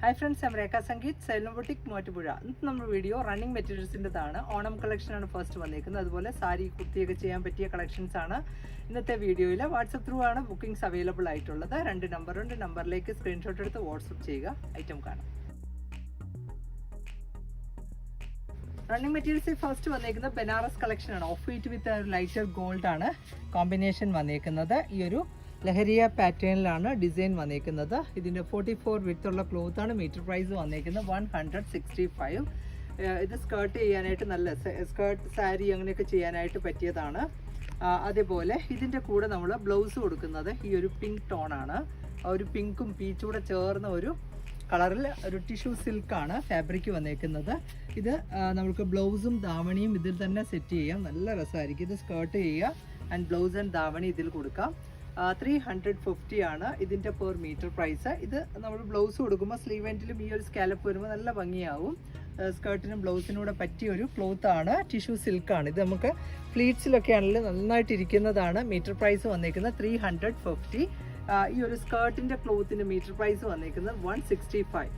Hi friends ഞാൻ രേഖ സംഗീത് സൈലം boutique Muvattupuzha ഇന്നത്തെ നമ്മുടെ വീഡിയോ റണ്ണിങ് മെറ്റീരിയൽസിന്റെതാണ് ഓണം കളക്ഷനാണ് ഫസ്റ്റ് വന്നിരിക്കുന്നത് അതുപോലെ സാരി കുർത്തിയൊക്കെ ചെയ്യാൻ പറ്റിയ കളക്ഷൻസ് ആണ് ഇന്നത്തെ വീഡിയോയിൽ വാട്സപ്പ് ത്രൂ ആണ് ബുക്കിംഗ്സ് അവൈലബിൾ ആയിട്ടുള്ളത്. രണ്ട് നമ്പറുണ്ട് നമ്പറിലേക്ക് സ്ക്രീൻഷോട്ട് എടുത്ത് വാട്സപ്പ് ചെയ്യുക. ഐറ്റം കാണാം. റണ്ണിങ് മെറ്റീരിയൽസിൽ ഫസ്റ്റ് വന്നേക്കുന്നത് ബനാറസ് കളക്ഷനാണ് off white with lighter gold ആണ്. കോമ്പിനേഷൻ വന്നേക്കുന്നത്. ഈ ഒരു ലഹരിയ പാറ്റേണിലാണ് ഡിസൈൻ വന്നേക്കുന്നത്. ഇതിന്റെ ഫോർട്ടി ഫോർ വിത്തുള്ള ക്ലോത്ത് ആണ് മീറ്റർ പ്രൈസ് വന്നേക്കുന്നത്. വൺ ഹൺഡ്രഡ് സിക്സ്റ്റി ഫൈവ് ഇത് സ്കേർട്ട് ചെയ്യാനായിട്ട് നല്ല സ്കേർട്ട് സാരി അങ്ങനെയൊക്കെ ചെയ്യാനായിട്ട് പറ്റിയതാണ്. അതേപോലെ ഇതിന്റെ കൂടെ നമ്മൾ ബ്ലൗസ് കൊടുക്കുന്നത് ഈ ഒരു പിങ്ക് ടോണാണ് ഒരു പിങ്കും പീച്ചും കൂടെ ചേർന്ന ഒരു കളറിൽ ഒരു ടിഷ്യൂ സിൽക്കാണ് ഫാബ്രിക് വന്നേക്കുന്നത്. ഇത് നമുക്ക് ബ്ലൗസും ദാവണിയും ഇതിൽ തന്നെ സെറ്റ് ചെയ്യാം. നല്ല രസമായിരിക്കും. ഇത് സ്കേർട്ട് ചെയ്യുക ആൻഡ് ബ്ലൗസ് ആൻഡ് ദാവണി ഇതിൽ കൊടുക്കാം. ത്രീ ഹൺഡ്രഡ് ഫിഫ്റ്റി ആണ് ഇതിന്റെ പെർ മീറ്റർ പ്രൈസ് ഇത് നമ്മൾ ബ്ലൗസ് കൊടുക്കുമ്പോൾ സ്ലീവ് എൻഡിലും ഈ ഒരു സ്കാലപ്പ് വരുമ്പോൾ നല്ല ഭംഗിയാവും. സ്കേർട്ടിനും ബ്ലൗസിനും കൂടെ പറ്റിയ ഒരു ക്ലോത്ത് ആണ്. ടിഷ്യൂ സിൽക്കാണ് ഇത് നമുക്ക് ഫ്ലീറ്റ്സിലൊക്കെ ആണെങ്കിലും നന്നായിട്ട് ഇരിക്കുന്നതാണ് മീറ്റർ പ്രൈസ് വന്നിരിക്കുന്നത് ത്രീ ഹൺഡ്രഡ് ഫിഫ്റ്റി ഈ ഒരു സ്കേർട്ടിന്റെ ക്ലോത്തിന്റെ മീറ്റർ പ്രൈസ് വന്നിരിക്കുന്നത് one sixty five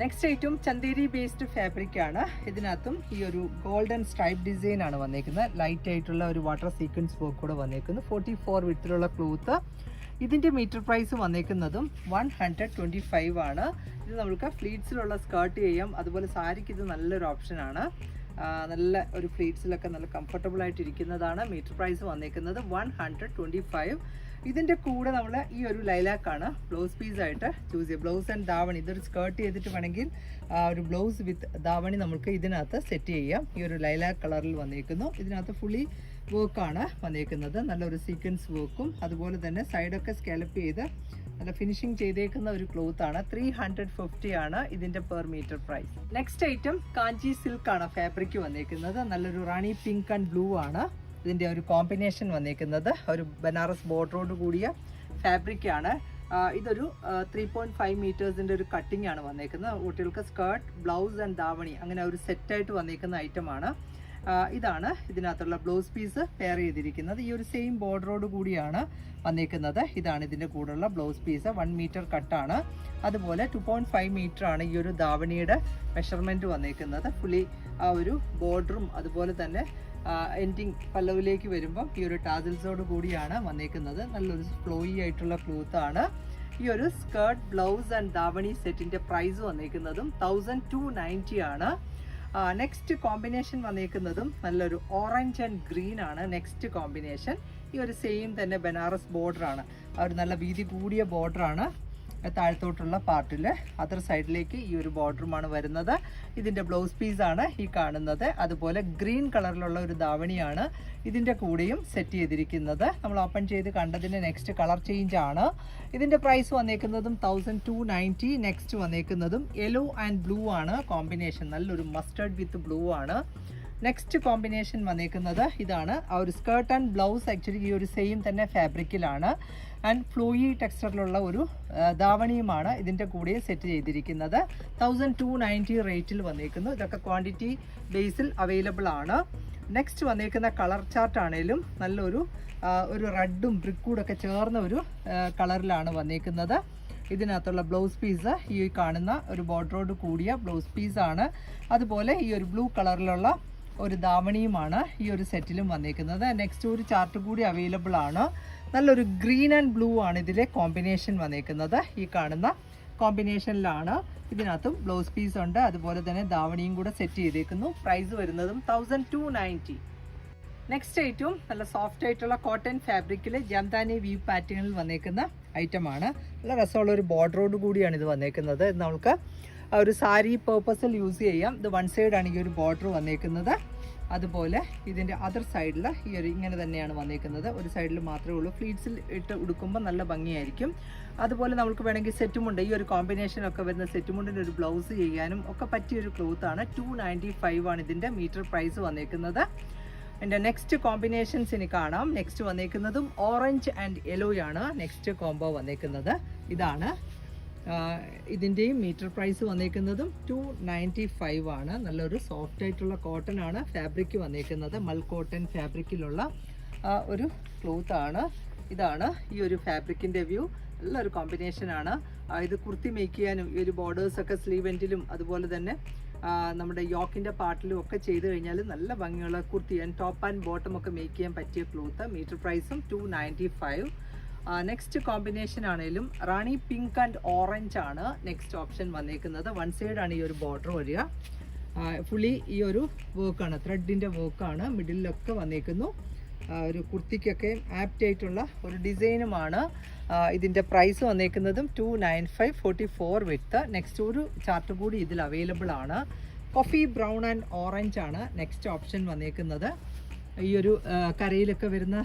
next item Chanderi based fabric ആണ്. ഇതിനകത്തും ഈ ഒരു ഗോൾഡൻ സ്ട്രൈപ്പ് ഡിസൈൻ ആണ് വന്നേക്കുന്നത്. ലൈറ്റ് ആയിട്ടുള്ള ഒരു വാട്ടർ സീക്വൻസ് വർക്ക് കൂടെ വന്നേക്കുന്നത് ഫോർട്ടി ഫോർ വിത്തിലുള്ള ക്ലോത്ത് ഇതിന്റെ മീറ്റർ പ്രൈസ് വന്നേക്കുന്നതും വൺ ഹൺഡ്രഡ് ട്വന്റി ഫൈവ് ആണ്. ഇത് നമുക്ക് ഫ്ലീറ്റ്സിലുള്ള സ്കേർട്ട് ചെയ്യാം. അതുപോലെ സാരിക്ക് ഇത് നല്ലൊരു ഓപ്ഷനാണ് നല്ല ഒരു ഫ്ലീറ്റ്സിലൊക്കെ നല്ല കംഫർട്ടബിൾ ആയിട്ട് ഇരിക്കുന്നതാണ്. മീറ്റർ പ്രൈസ് വന്നേക്കുന്നത് വൺ ഹൺഡ്രഡ് ട്വന്റി ഫൈവ് ഇതിന്റെ കൂടെ നമ്മൾ ഈ ഒരു ലൈലാക്കാണ് ബ്ലൗസ് പീസ് ആയിട്ട് ചൂസ് ചെയ്യുക. ബ്ലൗസ് ആൻഡ് ദാവണി ഇതൊരു സ്കേർട്ട് ചെയ്തിട്ട് വേണമെങ്കിൽ ആ, ഒരു ബ്ലൗസ് വിത്ത് ദാവണി നമുക്ക് ഇതിനകത്ത് സെറ്റ് ചെയ്യാം. ഈ ഒരു ലൈലാക്ക് കളറിൽ വന്നേക്കുന്നു. ഇതിനകത്ത് ഫുള്ളി വർക്കാണ് വന്നേക്കുന്നത്. നല്ലൊരു സീക്വൻസ് വർക്കും അതുപോലെ തന്നെ സൈഡൊക്കെ സ്കാലപ്പ് ചെയ്ത് നല്ല ഫിനിഷിങ് ചെയ്തേക്കുന്ന ഒരു ക്ലോത്ത് ആണ്. ത്രീ ഹൺഡ്രഡ് ഫിഫ്റ്റി ആണ് ഇതിന്റെ per metre price next item Kanchi silk ആണ് ഫാബ്രിക് വന്നേക്കുന്നത്. നല്ലൊരു റാണി പിങ്ക് ആൻഡ് ബ്ലൂ ആണ്. ഇതിന്റെ ഒരു കോമ്പിനേഷൻ വന്നേക്കുന്നത്. ഒരു ബനാറസ് ബോർഡറോട് കൂടിയ ഫാബ്രിക് ആണ്. ഇതൊരു ത്രീ പോയിന്റ് ഫൈവ് മീറ്റേഴ്സിന്റെ ഒരു കട്ടിംഗ് ആണ് വന്നേക്കുന്നത്. കുട്ടികൾക്ക് സ്കേർട്ട് ബ്ലൗസ് ആൻഡ് ദാവണി അങ്ങനെ ഒരു സെറ്റായിട്ട് വന്നേക്കുന്ന ഐറ്റമാണ് ഇതാണ് ഇതിനകത്തുള്ള ബ്ലൗസ് പീസ് പെയർ ചെയ്തിരിക്കുന്നത്. ഈ ഒരു സെയിം ബോർഡറോട് കൂടിയാണ് വന്നേക്കുന്നത്. ഇതാണ് ഇതിന്റെ കൂടെയുള്ള ബ്ലൗസ് പീസ് വൺ മീറ്റർ കട്ടാണ് അതുപോലെ ടു പോയിന്റ് ഫൈവ് മീറ്റർ ആണ് ഈ ഒരു ദാവണിയുടെ മെഷർമെന്റ് വന്നേക്കുന്നത്. ഫുള്ളി ആ ഒരു ബോർഡറും അതുപോലെ തന്നെ എൻഡിങ് പല്ലവിലേക്ക് വരുമ്പം ഈ ഒരു ടാസിൽസോട് കൂടിയാണ് വന്നേക്കുന്നത്. നല്ലൊരു ഫ്ലോയി ആയിട്ടുള്ള ക്ലോത്ത് ആണ്. ഈ ഒരു സ്കേർട്ട് ബ്ലൗസ് ആൻഡ് ദാവണി സെറ്റിന്റെ പ്രൈസ് വന്നേക്കുന്നതും തൗസൻഡ് ടു നയന്റി ആണ്. നെക്സ്റ്റ് കോമ്പിനേഷൻ വന്നേക്കുന്നതും നല്ലൊരു ഓറഞ്ച് ആൻഡ് ഗ്രീൻ ആണ് നെക്സ്റ്റ് കോമ്പിനേഷൻ ഈ ഒരു സെയിം തന്നെ ബനാറസ് ബോർഡർ ആണ്. ആ ഒരു നല്ല വീതി കൂടിയ ബോർഡർ ആണ്. താഴത്തോട്ടുള്ള പാർട്ടിൽ അതർ സൈഡിലേക്ക് ഈ ഒരു ബോർഡറുമാണ് വരുന്നത്. ഇതിന്റെ ബ്ലൗസ് പീസാണ് ഈ കാണുന്നത്. അതുപോലെ ഗ്രീൻ കളറിലുള്ള ഒരു ധാവണിയാണ് ഇതിന്റെ കൂടെയും സെറ്റ് ചെയ്തിരിക്കുന്നത്. നമ്മൾ ഓപ്പൺ ചെയ്ത് കണ്ടതിന്റെ നെക്സ്റ്റ് കളർ ചേഞ്ച് ആണ്. ഇതിന്റെ പ്രൈസ് വന്നേക്കുന്നതും തൗസൻഡ് ടു നയന്റി നെക്സ്റ്റ് വന്നേക്കുന്നതും യെല്ലോ ആൻഡ് ബ്ലൂ ആണ്. കോമ്പിനേഷൻ നല്ലൊരു മസ്റ്റേർഡ് വിത്ത് ബ്ലൂ ആണ്. നെക്സ്റ്റ് കോമ്പിനേഷൻ വന്നേക്കുന്നത് ഇതാണ്. ആ ഒരു സ്കേർട്ട് ആൻഡ് ബ്ലൗസ് ആക്ച്വലി ഈ ഒരു സെയിം തന്നെ ഫാബ്രിക്കിലാണ് ആൻഡ് ഫ്ലൂയി ടെക്സ്ചറിലുള്ള ഒരു ധാവണിയുമാണ് ഇതിന്റെ കൂടെ സെറ്റ് ചെയ്തിരിക്കുന്നത്. തൗസൻഡ് ടു നയന്റി റേറ്റിൽ വന്നേക്കുന്നു. ഇതൊക്കെ ക്വാണ്ടിറ്റി ബേസിൽ അവൈലബിൾ ആണ്. നെക്സ്റ്റ് വന്നേക്കുന്ന കളർ ചാർട്ട് നല്ലൊരു ഒരു റെഡും ബ്രിക്കൂടും ഒക്കെ ചേർന്ന ഒരു കളറിലാണ് വന്നേക്കുന്നത്. ഇതിനകത്തുള്ള ബ്ലൗസ് പീസ് ഈ കാണുന്ന ഒരു ബോർഡറോട് കൂടിയ ബ്ലൗസ് പീസാണ് അതുപോലെ ഈ ഒരു ബ്ലൂ കളറിലുള്ള ഒരു ദാവണിയുമാണ് ഈ ഒരു സെറ്റിലും വന്നേക്കുന്നത്. നെക്സ്റ്റ് ഒരു ചാർട്ട് കൂടി അവൈലബിൾ ആണ്. നല്ലൊരു ഗ്രീൻ ആൻഡ് ബ്ലൂ ആണ് ഇതിലെ കോമ്പിനേഷൻ വന്നേക്കുന്നത്. ഈ കാണുന്ന കോമ്പിനേഷനിലാണ് ഇതിനകത്തും ബ്ലൗസ് പീസ് ഉണ്ട്. അതുപോലെ തന്നെ ദാവണിയും കൂടെ സെറ്റ് ചെയ്തേക്കുന്നു. പ്രൈസ് വരുന്നതും തൗസൻഡ് ടു നയന്റി നെക്സ്റ്റ് ഐറ്റവും നല്ല സോഫ്റ്റ് ആയിട്ടുള്ള കോട്ടൺ ഫാബ്രിക്കിൽ ജംദാനി വ്യൂ പാറ്റേണിൽ വന്നേക്കുന്ന ഐറ്റമാണ് നല്ല രസമുള്ള ഒരു ബോർഡറോട് കൂടിയാണ് ഇത് വന്നേക്കുന്നത്. നമുക്ക് ഒരു സാരി പേർപ്പസിൽ യൂസ് ചെയ്യാം. ഇത് വൺ സൈഡാണ് ഈ ഒരു ബോർഡർ വന്നേക്കുന്നത്. അതുപോലെ ഇതിന്റെ അതർ സൈഡിൽ ഈ ഒരു ഇങ്ങനെ തന്നെയാണ് വന്നിരിക്കുന്നത് ഒരു സൈഡിൽ മാത്രമേ ഉള്ളൂ. ഫ്ലീറ്റ്സിൽ ഇട്ട് ഉടുക്കുമ്പോൾ നല്ല ഭംഗിയായിരിക്കും. അതുപോലെ നമുക്ക് വേണമെങ്കിൽ സെറ്റുമുണ്ട് ഈ ഒരു കോമ്പിനേഷൻ ഒക്കെ വരുന്ന സെറ്റുമുണ്ടിന്റെ ഒരു ബ്ലൗസ് ചെയ്യാനും ഒക്കെ പറ്റിയ ഒരു ക്ലോത്ത് ആണ്. ടു നയന്റി ഫൈവ് ആണ് ഇതിന്റെ മീറ്റർ പ്രൈസ് വന്നിരിക്കുന്നത് എന്റെ നെക്സ്റ്റ് കോമ്പിനേഷൻസ് ഇനി കാണാം. നെക്സ്റ്റ് വന്നേക്കുന്നതും ഓറഞ്ച് ആൻഡ് യെലോയാണ് നെക്സ്റ്റ് കോംബോ വന്നേക്കുന്നത്. ഇതാണ് ഇതിന്റെയും മീറ്റർ പ്രൈസ് വന്നേക്കുന്നതും ടു നയന്റി ഫൈവ് ആണ്. നല്ലൊരു സോഫ്റ്റ് ആയിട്ടുള്ള കോട്ടൺ ആണ് ഫാബ്രിക് വന്നേക്കുന്നത്. മൽ കോട്ടൺ ഫാബ്രിക്കിലുള്ള ഒരു ക്ലോത്ത് ആണ്. ഇതാണ് ഈ ഒരു ഫാബ്രിക്കിന്റെ വ്യൂ നല്ലൊരു കോമ്പിനേഷനാണ് ഇത് കുർത്തി മേക്ക് ചെയ്യാനും ഈ ഒരു ബോർഡേഴ്സൊക്കെ സ്ലീവ് എൻഡിലും അതുപോലെ തന്നെ നമ്മുടെ യോക്കിന്റെ പാർട്ടിലും ഒക്കെ ചെയ്ത് കഴിഞ്ഞാൽ നല്ല ഭംഗിയുള്ള kurti and top and bottom ഒക്കെ മേക്ക് ചെയ്യാൻ പറ്റിയ ക്ലോത്ത് മീറ്റർ പ്രൈസും two ninety five. Next combination ആണെങ്കിലും റാണി പിങ്ക് ആൻഡ് ഓറഞ്ച് ആണ് നെക്സ്റ്റ് ഓപ്ഷൻ വന്നേക്കുന്നത്. വൺ സൈഡ് ആണ് ഈ ഒരു ബോർഡർ വരിക. ഫുള്ളി ഈ ഒരു വർക്കാണ് ത്രെഡിന്റെ വർക്കാണ് മിഡിലൊക്കെ വന്നേക്കുന്നു. ഒരു കുർത്തിക്കൊക്കെ ആപ്റ്റ് ആയിട്ടുള്ള ഒരു ഡിസൈനുമാണ് ഇതിന്റെ price വന്നേക്കുന്നതും two nine five forty four with next ഒരു ചാർട്ട് കൂടി ഇതിൽ അവൈലബിൾ ആണ്. കോഫി ബ്രൗൺ ആൻഡ് ഓറഞ്ച് ആണ് നെക്സ്റ്റ് ഓപ്ഷൻ വന്നേക്കുന്നത്. ഈ ഒരു കരയിലൊക്കെ വരുന്ന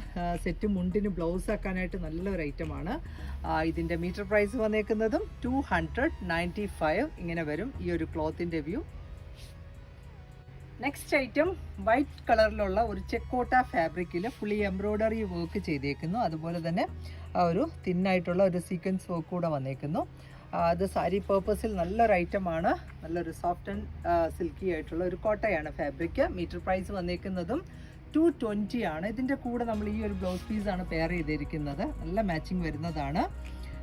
സെറ്റ് മുണ്ടിന് ബ്ലൗസ് ആക്കാനായിട്ട് നല്ലൊരു ഐറ്റമാണ്. ഇതിന്റെ മീറ്റർ പ്രൈസ് വന്നേക്കുന്നതും ടു ഹൺഡ്രഡ് നയന്റി ഫൈവ് ഇങ്ങനെ വരും ഈ ഒരു ക്ലോത്തിന്റെ വ്യൂ. നെക്സ്റ്റ് ഐറ്റം വൈറ്റ് കളറിലുള്ള ഒരു ചെക്കോട്ട ഫാബ്രിക്കിൽ ഫുള്ളി എംബ്രോയ്ഡറി വർക്ക് ചെയ്തേക്കുന്നു. അതുപോലെ തന്നെ ഒരു തിന്നായിട്ടുള്ള ഒരു സീക്വൻസ് വർക്ക് കൂടെ വന്നേക്കുന്നു. അത് സാരി പേർപ്പസിൽ നല്ലൊരു ഐറ്റമാണ് നല്ലൊരു സോഫ്റ്റ് ആൻഡ് സിൽക്കി ആയിട്ടുള്ള ഒരു കോട്ടയാണ് ഫാബ്രിക്. മീറ്റർ പ്രൈസ് വന്നേക്കുന്നതും ടു ട്വന്റി ആണ്. ഇതിന്റെ കൂടെ നമ്മൾ ഈ ഒരു ബ്ലൗസ് പീസാണ് പെയർ ചെയ്തിരിക്കുന്നത്. നല്ല മാച്ചിങ് വരുന്നതാണ്.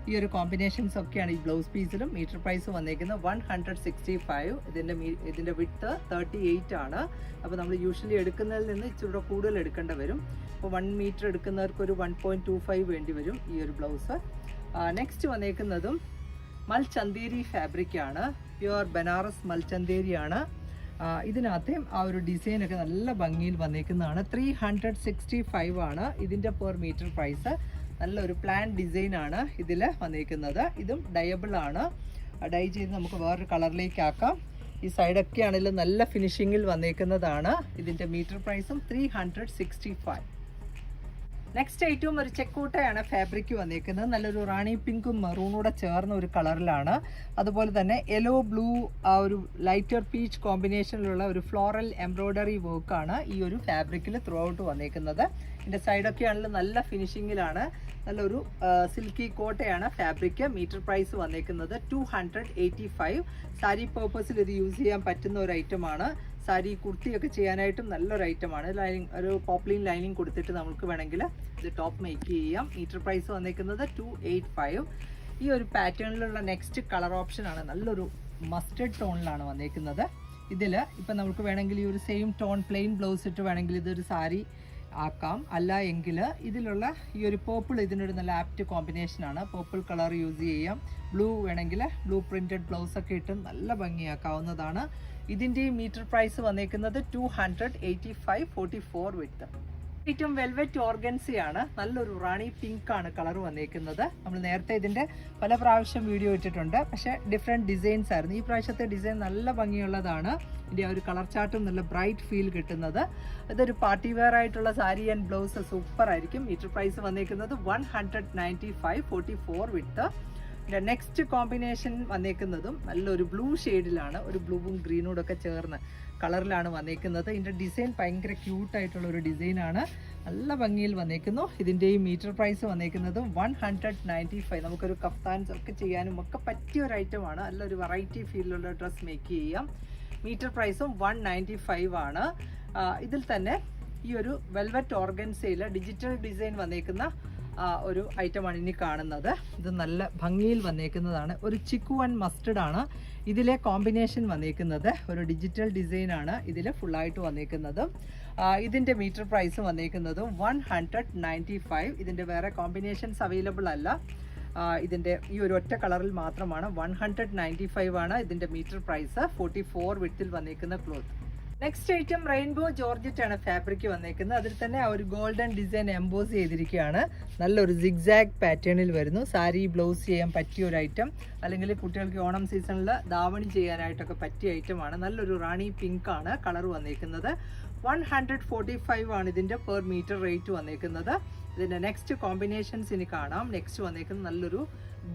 ഈ ഒരു കോമ്പിനേഷൻസ് ഒക്കെയാണ് ഈ ബ്ലൗസ് പീസിലും മീറ്റർ പ്രൈസ് വന്നേക്കുന്നത് വൺ ഹൺഡ്രഡ് സിക്സ്റ്റി ഫൈവ് ഇതിന്റെ ഇതിന്റെ വിട്ട് തേർട്ടി എയ്റ്റ് ആണ്. അപ്പോൾ നമ്മൾ യൂഷ്വലി എടുക്കുന്നതിൽ നിന്ന് ഇച്ചിരി കൂടുതൽ എടുക്കേണ്ടി വരും. അപ്പോൾ വൺ മീറ്റർ എടുക്കുന്നവർക്ക് ഒരു വൺ പോയിന്റ് ടു ഫൈവ് വേണ്ടി വരും ഈ ഒരു ബ്ലൗസ് നെക്സ്റ്റ് വന്നേക്കുന്നതും മൽചന്തേരി ഫാബ്രിക് ആണ്. പ്യുവർ ബനാറസ് മൽചന്തേരിയാണ് ആ, ഇതിനകത്തെ ആ ഒരു ഡിസൈനൊക്കെ നല്ല ഭംഗിയിൽ വന്നേക്കുന്നതാണ്. ത്രീ ഹൺഡ്രഡ് സിക്സ്റ്റി ഫൈവ് ആണ് ഇതിന്റെ പെർ മീറ്റർ പ്രൈസ് നല്ലൊരു പ്ലാൻ ഡിസൈൻ ആണ് ഇതിൽ വന്നേക്കുന്നത്. ഇതും ഡയബിൾ ആണ്. ഡൈ ചെയ്ത് നമുക്ക് വേറൊരു കളറിലേക്ക് ആക്കാം. ഈ സൈഡൊക്കെ ആണെങ്കിലും നല്ല ഫിനിഷിങ്ങിൽ വന്നേക്കുന്നതാണ് ഇതിന്റെ മീറ്റർ പ്രൈസും three hundred sixty five next ഏറ്റവും ഒരു ചെക്കൂട്ടയാണ് ഫാബ്രിക് വന്നിരിക്കുന്നത് നല്ലൊരു റാണി പിങ്കും മെറൂണൂടെ ചേർന്ന ഒരു കളറിലാണ്. അതുപോലെ തന്നെ യെല്ലോ ബ്ലൂ ആ ഒരു ലൈറ്റർ പീച്ച് കോമ്പിനേഷനിലുള്ള ഒരു ഫ്ലോറൽ എംബ്രോയ്ഡറി വർക്കാണ് ഈ ഒരു ഫാബ്രിക്കിൽ ത്രൂ ഔട്ട് വന്നേക്കുന്നത്. ഇതിന്റെ സൈഡൊക്കെ ആണെങ്കിലും നല്ല ഫിനിഷിങ്ങിലാണ് നല്ലൊരു സിൽക്കി കോട്ടയാണ് ഫാബ്രിക് മീറ്റർ പ്രൈസ് വന്നിരിക്കുന്നത് two hundred eighty five sari പേർപ്പസിൽ ഇത് യൂസ് ചെയ്യാൻ പറ്റുന്ന ഒരു ഐറ്റമാണ് സാരി കുർത്തിയൊക്കെ ചെയ്യാനായിട്ടും നല്ലൊരു ഐറ്റമാണ്. ലൈനിങ് ഒരു പോപ്ലിൻ ലൈനിങ് കൊടുത്തിട്ട് നമുക്ക് വേണമെങ്കിൽ ഇത് ടോപ്പ് മേക്ക് ചെയ്യാം. മീറ്റർ പ്രൈസ് വന്നിരിക്കുന്നത് ടു എയ്റ്റ് ഫൈവ് ഈ ഒരു പാറ്റേണിലുള്ള നെക്സ്റ്റ് കളർ ഓപ്ഷൻ ആണ്. നല്ലൊരു മസ്റ്റേഡ് ടോണിലാണ് വന്നിരിക്കുന്നത് ഇതിൽ ഇപ്പം നമുക്ക് വേണമെങ്കിൽ ഈ ഒരു സെയിം ടോൺ പ്ലെയിൻ ബ്ലൗസ് ഇട്ട് വേണമെങ്കിൽ ഇതൊരു സാരി ആക്കാം. അല്ല എങ്കിൽ ഇതിലുള്ള ഈ ഒരു പേർപ്പിൾ ഇതിനൊരു നല്ല ആപ്റ്റ് കോമ്പിനേഷനാണ് പേർപ്പിൾ കളർ യൂസ് ചെയ്യാം. ബ്ലൂ വേണമെങ്കിൽ ബ്ലൂ പ്രിന്റഡ് ബ്ലൗസൊക്കെ ഇട്ട് നല്ല ഭംഗിയാക്കാവുന്നതാണ്. ഇതിന്റെ മീറ്റർ പ്രൈസ് വന്നേക്കുന്നത് two hundred eighty five forty four with ഏറ്റവും വെൽവെറ്റ് ഓർഗൻസിയാണ് നല്ലൊരു റാണി പിങ്ക് ആണ് കളർ വന്നേക്കുന്നത്. നമ്മൾ നേരത്തെ ഇതിന്റെ പല പ്രാവശ്യം വീഡിയോ ഇട്ടിട്ടുണ്ട്. പക്ഷേ ഡിഫറെന്റ് ഡിസൈൻസ് ആയിരുന്നു. ഈ പ്രാവശ്യത്തെ ഡിസൈൻ നല്ല ഭംഗിയുള്ളതാണ്. ഇതിന്റെ ഒരു കളർ ചാർട്ടും നല്ല ബ്രൈറ്റ് ഫീൽ കിട്ടുന്നത്. ഇതൊരു പാർട്ടി വെയർ ആയിട്ടുള്ള സാരി ആൻഡ് ബ്ലൗസ് സൂപ്പർ ആയിരിക്കും. മീറ്റർ പ്രൈസ് വന്നേക്കുന്നത് one hundred ninety five forty four with next combination വന്നേക്കുന്നതും നല്ലൊരു ബ്ലൂ ഷെയ്ഡിലാണ് ഒരു ബ്ലൂവും ഗ്രീനോടും ഒക്കെ ചേർന്ന് കളറിലാണ് വന്നേക്കുന്നത്. ഇതിന്റെ ഡിസൈൻ ഭയങ്കര ക്യൂട്ടായിട്ടുള്ള ഒരു ഡിസൈനാണ് നല്ല ഭംഗിയിൽ വന്നേക്കുന്നു. ഈ മീറ്റർ പ്രൈസ് വന്നേക്കുന്നത് വൺ ഹൺഡ്രഡ് നയന്റി ഫൈവ് നമുക്കൊരു കഫ്താൻസ് ഒക്കെ ചെയ്യാനും ഒക്കെ പറ്റിയ ഒരു ഐറ്റമാണ് നല്ലൊരു വെറൈറ്റി ഫീലിലുള്ള ഡ്രസ്സ് മേക്ക് ചെയ്യാം. മീറ്റർ പ്രൈസും വൺ നയന്റി ഫൈവ് ആണ്. ഇതിൽ തന്നെ ഈ ഒരു വെൽവെറ്റ് ഓർഗൻസയിൽ ഡിജിറ്റൽ ഡിസൈൻ വന്നേക്കുന്ന ഒരു ഐറ്റമാണ് ഇനി കാണുന്നത്. ഇത് നല്ല ഭംഗിയിൽ വന്നേക്കുന്നതാണ്. ഒരു ചിക്കു ആൻഡ് മസ്റ്റർഡ് ആണ്. ഇതിലെ കോമ്പിനേഷൻ വന്നേക്കുന്നത്. ഒരു ഡിജിറ്റൽ ഡിസൈൻ ആണ് ഇതിൽ ഫുള്ളായിട്ട് വന്നേക്കുന്നത്. ഇതിന്റെ മീറ്റർ പ്രൈസ് വന്നേക്കുന്നതും വൺ ഹൺഡ്രഡ് നയന്റി ഫൈവ് ഇതിന്റെ വേറെ കോമ്പിനേഷൻസ് അവൈലബിൾ അല്ല. ഇതിന്റെ ഈ ഒരു ഒറ്റ കളറിൽ മാത്രമാണ്. വൺ ഹൺഡ്രഡ് നയന്റി ഫൈവ് ആണ് ഇതിന്റെ മീറ്റർ പ്രൈസ് ഫോർട്ടി ഫോർ വിട്ടിൽ വന്നേക്കുന്ന cloth next item rainbow georgette ആണ് ഫാബ്രിക് വന്നേക്കുന്നത്. അതിൽ തന്നെ ആ ഒരു ഗോൾഡൻ ഡിസൈൻ എംബോസ് ചെയ്തിരിക്കുകയാണ്. നല്ലൊരു സിഗ്സാഗ് പാറ്റേണിൽ വരുന്നു. സാരി ബ്ലൗസ് ചെയ്യാൻ പറ്റിയ ഒരു ഐറ്റം അല്ലെങ്കിൽ കുട്ടികൾക്ക് ഓണം സീസണിൽ ധാവണി ചെയ്യാനായിട്ടൊക്കെ പറ്റിയ ഐറ്റമാണ് നല്ലൊരു റാണി പിങ്ക് ആണ് കളർ വന്നേക്കുന്നത്. വൺ ഹൺഡ്രഡ് ഫോർട്ടി ഫൈവ് ആണ് ഇതിന്റെ പെർ മീറ്റർ റേറ്റ് വന്നേക്കുന്നത്. ഇതിന്റെ നെക്സ്റ്റ് കോമ്പിനേഷൻസ് ഇനി കാണാം. നെക്സ്റ്റ് വന്നേക്കുന്നത് നല്ലൊരു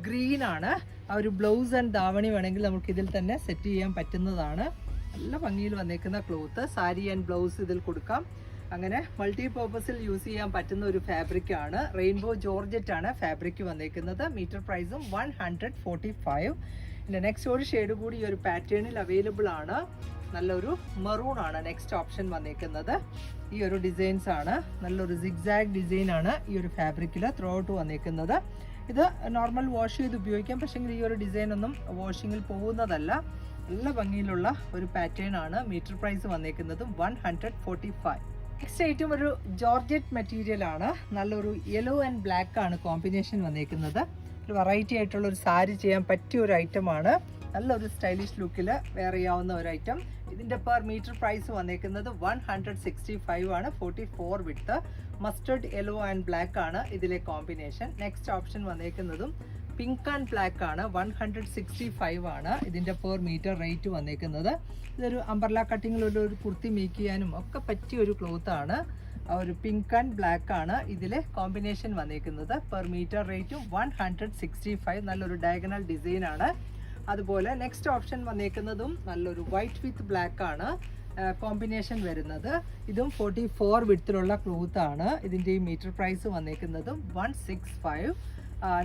ഗ്രീൻ ആണ്. ആ ഒരു ബ്ലൗസ് ആൻഡ് ധാവണി വേണമെങ്കിൽ നമുക്ക് ഇതിൽ തന്നെ സെറ്റ് ചെയ്യാൻ പറ്റുന്നതാണ്. നല്ല ഭംഗിയിൽ വന്നേക്കുന്ന ക്ലോത്ത് സാരി ആൻഡ് ബ്ലൗസ് ഇതിൽ കൊടുക്കാം. അങ്ങനെ മൾട്ടി പർപ്പസിൽ യൂസ് ചെയ്യാൻ പറ്റുന്ന ഒരു ഫാബ്രിക് ആണ്. റെയിൻബോ ജോർജറ്റ് ആണ് ഫാബ്രിക് വന്നേക്കുന്നത്. മീറ്റർ പ്രൈസും വൺ ഹൺഡ്രഡ് ഫോർട്ടി ഫൈവ് പിന്നെ നെക്സ്റ്റ് ഒരു ഷെയ്ഡ് കൂടി ഈ ഒരു പാറ്റേണിൽ അവൈലബിൾ ആണ്. നല്ലൊരു മെറൂൺ ആണ് നെക്സ്റ്റ് ഓപ്ഷൻ വന്നിരിക്കുന്നത് ഈ ഒരു ഡിസൈൻസ് ആണ്. നല്ലൊരു സിഗ്സാഗ് ഡിസൈൻ ആണ് ഈ ഒരു ഫാബ്രിക്കിൽ ത്രൂ ഔട്ട് വന്നേക്കുന്നത്. ഇത് നോർമൽ വാഷ് ചെയ്ത് ഉപയോഗിക്കാം. പക്ഷേ ഈ ഒരു ഡിസൈൻ ഒന്നും വാഷിങ്ങിൽ പോകുന്നതല്ല. നല്ല ഭംഗിയിലുള്ള ഒരു പാറ്റേൺ ആണ് മീറ്റർ പ്രൈസ് വന്നേക്കുന്നത് one hundred forty five next item ഒരു ജോർജറ്റ് മെറ്റീരിയൽ ആണ്. നല്ലൊരു യെല്ലോ ആൻഡ് ബ്ലാക്ക് ആണ് കോമ്പിനേഷൻ വന്നേക്കുന്നത്. ഒരു വെറൈറ്റി ആയിട്ടുള്ള ഒരു സാരി ചെയ്യാൻ പറ്റിയ ഒരു ഐറ്റം ആണ്. നല്ലൊരു സ്റ്റൈലിഷ് ലുക്കിൽ വെയർ ചെയ്യാവുന്ന ഒരു ഐറ്റം ഇതിന്റെ പെർ മീറ്റർ പ്രൈസ് വന്നേക്കുന്നത് വൺ ഹൺഡ്രഡ് സിക്സ്റ്റി ഫൈവ് ആണ്. Forty four with mustard yellow and black ആണ് ഇതിലെ കോമ്പിനേഷൻ നെക്സ്റ്റ് ഓപ്ഷൻ വന്നേക്കുന്നതും പിങ്ക് ആൻഡ് ബ്ലാക്ക് ആണ്. വൺ ഹൺഡ്രഡ് സിക്സ്റ്റി ഫൈവ് ആണ് ഇതിന്റെ പെർ മീറ്റർ റേറ്റ് വന്നേക്കുന്നത്. ഇതൊരു അമ്പർല കട്ടിങ്ങിലുള്ള ഒരു കുർത്തി മേക്ക് ചെയ്യാനും ഒക്കെ പറ്റിയ ഒരു ക്ലോത്ത് ആണ്. ആ ഒരു പിങ്ക് ആൻഡ് ബ്ലാക്ക് ആണ് ഇതിലെ കോമ്പിനേഷൻ വന്നേക്കുന്നത്. പെർ മീറ്റർ റേറ്റും വൺ ഹൺഡ്രഡ് സിക്സ്റ്റി ഫൈവ് നല്ലൊരു ഡയഗണൽ ഡിസൈൻ ആണ്. അതുപോലെ നെക്സ്റ്റ് ഓപ്ഷൻ വന്നേക്കുന്നതും നല്ലൊരു വൈറ്റ് വിത്ത് ബ്ലാക്ക് ആണ്. കോമ്പിനേഷൻ വരുന്നത്. ഇതും ഫോർട്ടി ഫോർ വിഡ്ത്തിലുള്ള ക്ലോത്ത് ആണ്. ഇതിന്റെ ഈ മീറ്റർ പ്രൈസ് വന്നേക്കുന്നതും വൺ സിക്സ് ഫൈവ്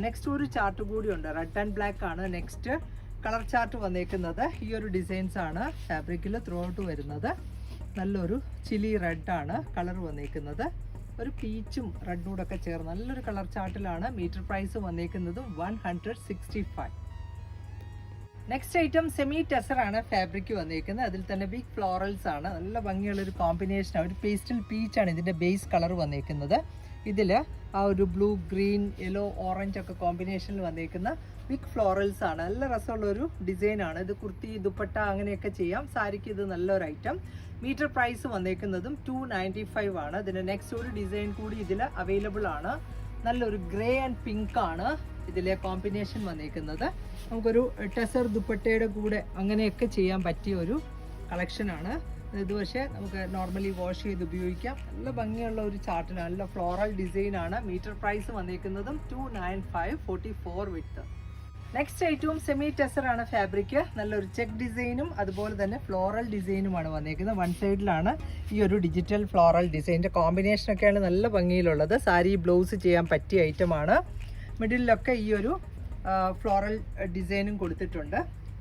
നെക്സ്റ്റ് ഒരു ചാർട്ട് കൂടി ഉണ്ട്. റെഡ് ആൻഡ് ബ്ലാക്ക് ആണ് നെക്സ്റ്റ് കളർ ചാർട്ട് വന്നേക്കുന്നത്. ഈ ഒരു ഡിസൈൻസ് ആണ് ഫാബ്രിക്കിൽ ത്രൂ ഔട്ട് വരുന്നത്. നല്ലൊരു ചില്ലി റെഡ് ആണ് കളർ വന്നേക്കുന്നത്. ഒരു പീച്ചും റെഡും ഒക്കെ ചേർന്ന് നല്ലൊരു കളർ ചാർട്ടിലാണ് metre price വന്നേക്കുന്നതും one hundred sixty five next item semi tussar ആണ് ഫാബ്രിക് വന്നിരിക്കുന്നത്. അതിൽ തന്നെ ബിഗ് ഫ്ലോറൽസ് ആണ്. നല്ല ഭംഗിയുള്ള ഒരു കോമ്പിനേഷൻ ആണ്. ഒരു പേസ്റ്റൽ പീച്ച് ആണ് ഇതിന്റെ ബേസ് കളർ വന്നിരിക്കുന്നത്. ഇതിൽ ആ ഒരു ബ്ലൂ ഗ്രീൻ യെല്ലോ ഓറഞ്ച് ഒക്കെ കോമ്പിനേഷനിൽ വന്നിരിക്കുന്ന ബിഗ് ഫ്ലോറൽസ് ആണ്. നല്ല രസമുള്ള ഒരു ഡിസൈൻ ആണ്. ഇത് കുർത്തി ദുപ്പട്ട അങ്ങനെയൊക്കെ ചെയ്യാം. സാരിക്ക് ഇത് നല്ലൊരു ഐറ്റം മീറ്റർ പ്രൈസ് വന്നേക്കുന്നതും ടു നയന്റി ഫൈവ് ആണ്. ഇതിന്റെ നെക്സ്റ്റ് ഒരു ഡിസൈൻ കൂടി ഇതിൽ അവൈലബിൾ ആണ്. നല്ലൊരു ഗ്രേ ആൻഡ് പിങ്ക് ആണ് ഇതിലെ കോമ്പിനേഷൻ വന്നിരിക്കുന്നത് നമുക്കൊരു ടെസർ ദുപ്പട്ടയുടെ കൂടെ അങ്ങനെയൊക്കെ ചെയ്യാൻ പറ്റിയ ഒരു കളക്ഷനാണ് ഇത് പക്ഷേ നമുക്ക് നോർമലി വാഷ് ചെയ്ത് ഉപയോഗിക്കാം. നല്ല ഭംഗിയുള്ള ഒരു ചാർട്ടിന് നല്ല ഫ്ലോറൽ ഡിസൈനാണ് metre price വന്നേക്കുന്നതും two nine five forty four with next ഐറ്റവും സെമി ടെസർ ആണ് ഫാബ്രിക് നല്ലൊരു ചെക്ക് ഡിസൈനും അതുപോലെ തന്നെ ഫ്ലോറൽ ഡിസൈനുമാണ് വന്നേക്കുന്നത്. വൺ സൈഡിലാണ് ഈ ഒരു ഡിജിറ്റൽ ഫ്ലോറൽ ഡിസൈന്റെ കോമ്പിനേഷനൊക്കെയാണ് നല്ല ഭംഗിയിലുള്ളത്. സാരി ബ്ലൗസ് ചെയ്യാൻ പറ്റിയ ഐറ്റമാണ് മിഡിലൊക്കെ ഈ ഒരു ഫ്ലോറൽ ഡിസൈനും കൊടുത്തിട്ടുണ്ട്.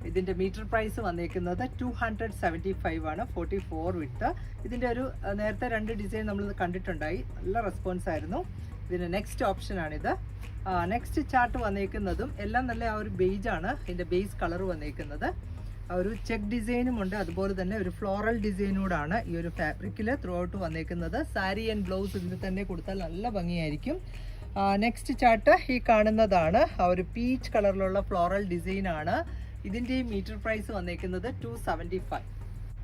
ഇതിന്റെ മീറ്റർ പ്രൈസ് വന്നേക്കുന്നത് ടു ഹൺഡ്രഡ് സെവന്റി ഫൈവ് ആണ്. ഫോർട്ടി ഫോർ വിട്ട് ഇതിന്റെ ഒരു നേരത്തെ രണ്ട് ഡിസൈൻ നമ്മൾ കണ്ടിട്ടുണ്ടായി. നല്ല റെസ്പോൺസ് ആയിരുന്നു. ഇതിന്റെ നെക്സ്റ്റ് ഓപ്ഷനാണിത് നെക്സ്റ്റ് ചാർട്ട് വന്നേക്കുന്നതും എല്ലാം നല്ല ആ ഒരു ബേജ് ആണ്. ഇതിന്റെ ബേസ് കളർ വന്നേക്കുന്നത്. ഒരു ചെക്ക് ഡിസൈനും ഉണ്ട്. അതുപോലെ തന്നെ ഒരു ഫ്ലോറൽ ഡിസൈനോടാണ് ഈ ഒരു ഫാബ്രിക്കിൽ ത്രൂ ഔട്ട് വന്നേക്കുന്നത്. സാരി ആൻഡ് ബ്ലൗസ് ഇതിൽ തന്നെ കൊടുത്താൽ നല്ല ഭംഗിയായിരിക്കും. നെക്സ്റ്റ് ചാർട്ട് ഈ കാണുന്നതാണ്. ഒരു പീച്ച് കളറിലുള്ള ഫ്ലോറൽ ഡിസൈനാണ് ആണ്. ഇതിന്റെ മീറ്റർ പ്രൈസ് വന്നേക്കുന്നത് two seventy five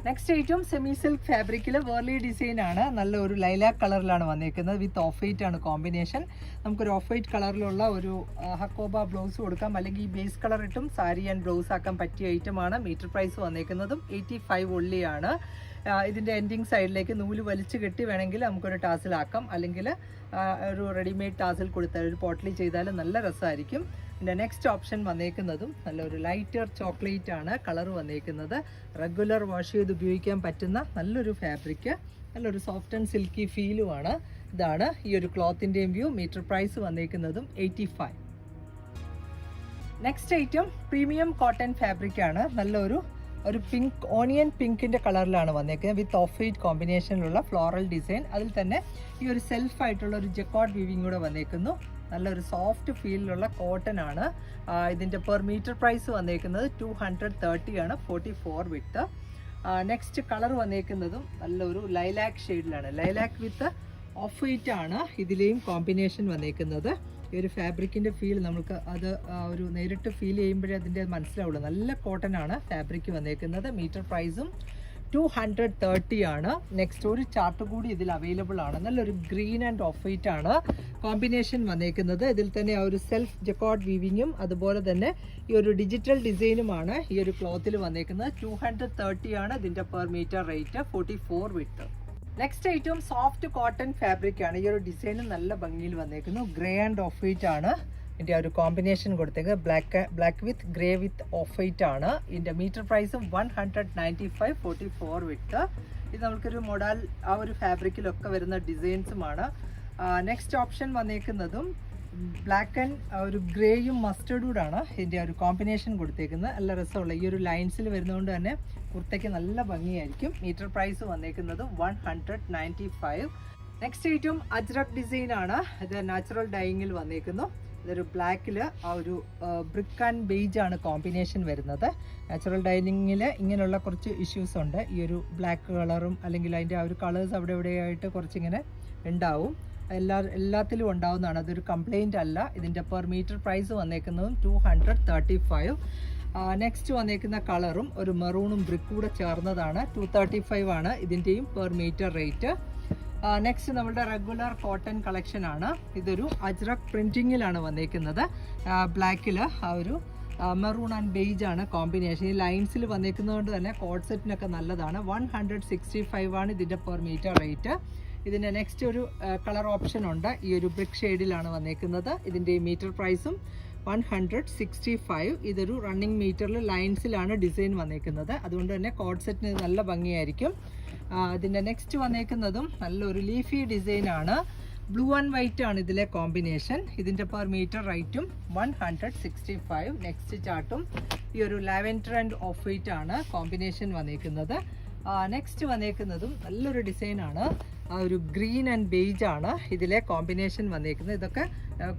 next item semi silk ഫാബ്രിക്കിൽ വേർലി ഡിസൈൻ ആണ്. നല്ല ഒരു ലൈലാക്ക് കളറിലാണ് വന്നിരിക്കുന്നത് വിത്ത് ഓഫ് വൈറ്റ് ആണ് കോമ്പിനേഷൻ നമുക്കൊരു ഓഫ് വൈറ്റ് കളറിലുള്ള ഒരു ഹക്കോബ ബ്ലൗസ് കൊടുക്കാം. അല്ലെങ്കിൽ ഈ ബേസ് കളർ ഇട്ടും സാരി ആൻഡ് ബ്ലൗസ് ആക്കാൻ പറ്റിയ ഐറ്റമാണ് മീറ്റർ പ്രൈസ് വന്നേക്കുന്നതും എയ്റ്റി ഫൈവ് ഒള്ളിയാണ് ഇതിന്റെ എൻഡിങ് സൈഡിലേക്ക് നൂൽ വലിച്ചു കെട്ടി വേണമെങ്കിൽ നമുക്കൊരു ടാസിലാക്കാം അല്ലെങ്കിൽ ഒരു റെഡിമെയ്ഡ് ടാസിൽ കൊടുത്താൽ ഒരു പോട്ടലി ചെയ്താൽ നല്ല രസമായിരിക്കും. പിന്നെ നെക്സ്റ്റ് ഓപ്ഷൻ വന്നേക്കുന്നതും നല്ലൊരു ലൈറ്റർ ചോക്ലേറ്റ് ആണ് കളർ വന്നേക്കുന്നത്. റെഗുലർ വാഷ് ചെയ്ത് ഉപയോഗിക്കാൻ പറ്റുന്ന നല്ലൊരു ഫാബ്രിക് നല്ലൊരു സോഫ്റ്റ് ആൻഡ് സിൽക്കി ഫീലുമാണ് ഇതാണ് ഈ ഒരു ക്ലോത്തിന്റെയും view metre price വന്നേക്കുന്നതും eighty next item premium cotton fabric ആണ്. നല്ലൊരു ഒരു പിങ്ക് ഓണിയൻ പിങ്കിന്റെ കളറിലാണ് വന്നേക്കുന്നത് വിത്ത് ഓഫ് വൈറ്റ് കോമ്പിനേഷനിലുള്ള ഫ്ലോറൽ ഡിസൈൻ അതിൽ തന്നെ ഈ ഒരു സെൽഫ് ആയിട്ടുള്ള ഒരു ജെക്കോഡ് വിവിങ് കൂടെ വന്നേക്കുന്നു. നല്ലൊരു സോഫ്റ്റ് ഫീലിലുള്ള കോട്ടൺ ആണ്. ഇതിന്റെ പെർ മീറ്റർ പ്രൈസ് വന്നേക്കുന്നത് ടു ഹൺഡ്രഡ് തേർട്ടി ആണ് forty four with next colour വന്നേക്കുന്നതും നല്ലൊരു ലൈലാക്ക് ഷെയ്ഡിലാണ് ലൈലാക്ക് വിത്ത് ഓഫ് വൈറ്റ് ആണ് ഇതിലെയും കോമ്പിനേഷൻ വന്നേക്കുന്നത്. ഈ ഒരു ഫാബ്രിക്കിന്റെ ഫീൽ നമുക്ക് അത് ഒരു നേരിട്ട് ഫീൽ ചെയ്യുമ്പോഴേ അതിന്റെ മനസ്സിലാവുള്ളൂ. നല്ല കോട്ടൺ ആണ് ഫാബ്രിക്ക് വന്നേക്കുന്നത്. മീറ്റർ പ്രൈസും ടു ഹൺഡ്രഡ് തേർട്ടി ആണ്. നെക്സ്റ്റ് ഒരു ചാർട്ട് കൂടി ഇതിൽ അവൈലബിൾ ആണ്. നല്ലൊരു ഗ്രീൻ ആൻഡ് ഓഫ് വൈറ്റ് ആണ് കോമ്പിനേഷൻ വന്നേക്കുന്നത്. ഇതിൽ തന്നെ ആ ഒരു സെൽഫ് ജക്കോഡ് വീവിങ്ങും അതുപോലെ തന്നെ ഈ ഒരു ഡിജിറ്റൽ ഡിസൈനുമാണ് ഈ ഒരു ക്ലോത്തിൽ വന്നേക്കുന്നത്. ടു ഹൺഡ്രഡ് തേർട്ടി ആണ് ഇതിന്റെ per metre rate forty four with next item soft cotton fabric ആണ്. ഈ ഒരു ഡിസൈൻ നല്ല ഭംഗിയിൽ വന്നേക്കുന്നു. ഗ്രേ ആൻഡ് ഓഫ് വൈറ്റ് ആണ് ഇതിന്റെ ഒരു കോമ്പിനേഷൻ കൊടുത്തേക്ക്. Black black with grey with off white ആണ്. ഇതിന്റെ metre price one hundred ninety five forty four with ഇത് നമുക്കൊരു മൊഡാൽ ആ ഒരു ഫാബ്രിക്കിലൊക്കെ വരുന്ന ഡിസൈൻസുമാണ് നെക്സ്റ്റ് ഓപ്ഷൻ വന്നേക്കുന്നതും ബ്ലാക്ക് ആൻഡ് ഒരു ഗ്രേയും മസ്റ്റർഡും ആണ് ഇതിന്റെ ഒരു കോമ്പിനേഷൻ കൊടുത്തേക്കുന്നത്. നല്ല രസമുള്ള ഈ ഒരു ലൈൻസിൽ വരുന്നതുകൊണ്ട് തന്നെ കുർത്തയ്ക്ക് നല്ല ഭംഗിയായിരിക്കും. മീറ്റർ പ്രൈസ് വന്നേക്കുന്നത് one hundred ninety five next item Ajrak design ആണ്. ഇത് നാച്ചുറൽ ഡൈയിങ്ങിൽ വന്നേക്കുന്നു. ഇതൊരു ബ്ലാക്കിൽ ആ ഒരു ബ്രിക്ക് ആൻഡ് ബെയ്ജ് ആണ് കോമ്പിനേഷൻ വരുന്നത്. നാച്ചുറൽ ഡൈനിങ്ങിൽ ഇങ്ങനെയുള്ള കുറച്ച് ഇഷ്യൂസ് ഉണ്ട്. ഈ ഒരു ബ്ലാക്ക് കളറും അല്ലെങ്കിൽ അതിന്റെ ആ ഒരു കളേഴ്സ് അവിടെ ഇവിടെയായിട്ട് കുറച്ചിങ്ങനെ ഉണ്ടാവും. എല്ലാ എല്ലാത്തിലും ഉണ്ടാവുന്നതാണ്. അതൊരു കംപ്ലൈന്റ് അല്ല. ഇതിന്റെ per metre price വന്നേക്കുന്നതും two hundred thirty five next വന്നേക്കുന്ന കളറും ഒരു മെറൂണും ബ്രിക്ക് കൂടെ ചേർന്നതാണ്. ടു തേർട്ടി ഫൈവ് ആണ് ഇതിന്റെയും പെർ മീറ്റർ റേറ്റ് നെക്സ്റ്റ് നമ്മുടെ റെഗുലർ കോട്ടൺ കളക്ഷൻ ആണ്. ഇതൊരു അജ്രക് പ്രിന്റിങ്ങിലാണ് വന്നേക്കുന്നത്. ബ്ലാക്കിൽ ആ ഒരു മെറൂൺ ആൻഡ് ബെയ്ജ് ആണ് കോമ്പിനേഷൻ ഈ ലൈൻസിൽ വന്നേക്കുന്നതുകൊണ്ട് തന്നെ കോഡ് സെറ്റിനൊക്കെ നല്ലതാണ്. വൺ ഹൺഡ്രഡ് സിക്സ്റ്റി ഫൈവ് ആണ് ഇതിന്റെ പെർ മീറ്റർ റേറ്റ് ഇതിന്റെ നെക്സ്റ്റ് ഒരു കളർ ഓപ്ഷൻ ഉണ്ട്. ഈ ഒരു ബ്രിക് ഷെയ്ഡിലാണ് വന്നേക്കുന്നത്. ഇതിന്റെ മീറ്റർ പ്രൈസും വൺ ഹൺഡ്രഡ് സിക്സ്റ്റി ഫൈവ് ഇതൊരു റണ്ണിങ് മീറ്ററിൽ ലൈൻസിലാണ് ഡിസൈൻ വന്നേക്കുന്നത്. അതുകൊണ്ട് തന്നെ കോഡ് സെറ്റിന് നല്ല ഭംഗിയായിരിക്കും. ഇതിന്റെ നെക്സ്റ്റ് വന്നേക്കുന്നതും നല്ലൊരു ലീഫി ആണ്. ബ്ലൂ ആൻഡ് വൈറ്റ് ആണ് ഇതിലെ കോമ്പിനേഷൻ ഇതിന്റെ പെർ മീറ്റർ റേറ്റും one hundred sixty five next ചാർട്ടും ഈ ഒരു ലാവൻഡർ ആൻഡ് ഓഫ് വൈറ്റ് ആണ് കോമ്പിനേഷൻ വന്നേക്കുന്നത്. നെക്സ്റ്റ് വന്നേക്കുന്നതും നല്ലൊരു ഡിസൈനാണ് ഒരു ഗ്രീൻ ആൻഡ് ബേജ് ആണ് ഇതിലെ കോമ്പിനേഷൻ വന്നേക്കുന്നത്. ഇതൊക്കെ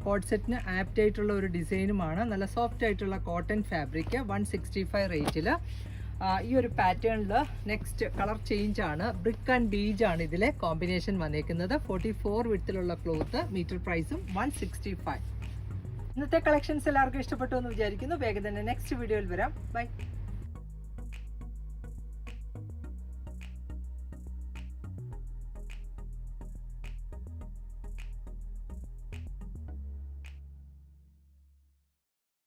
കോഡ് സെറ്റിന് ആപ്റ്റ് ആയിട്ടുള്ള ഒരു ഡിസൈനുമാണ് നല്ല സോഫ്റ്റ് ആയിട്ടുള്ള cotton fabric one sixty five റേറ്റിൽ ഈ ഒരു പാറ്റേണിൽ നെക്സ്റ്റ് കളർ ചേഞ്ച് ആണ്. ബ്രിക്ക് ആൻഡ് ബീജ് ആണ് ഇതിലെ കോമ്പിനേഷൻ വന്നേക്കുന്നത്. ഫോർട്ടി ഫോർ വിടത്തിലുള്ള ക്ലോത്ത് മീറ്റർ പ്രൈസും വൺ സിക്സ്റ്റി ഫൈവ് ഇന്നത്തെ കളക്ഷൻസ് എല്ലാവർക്കും ഇഷ്ടപ്പെട്ടു എന്ന് വിചാരിക്കുന്നു. വേഗം തന്നെ നെക്സ്റ്റ് വീഡിയോയിൽ വരാം. ബൈ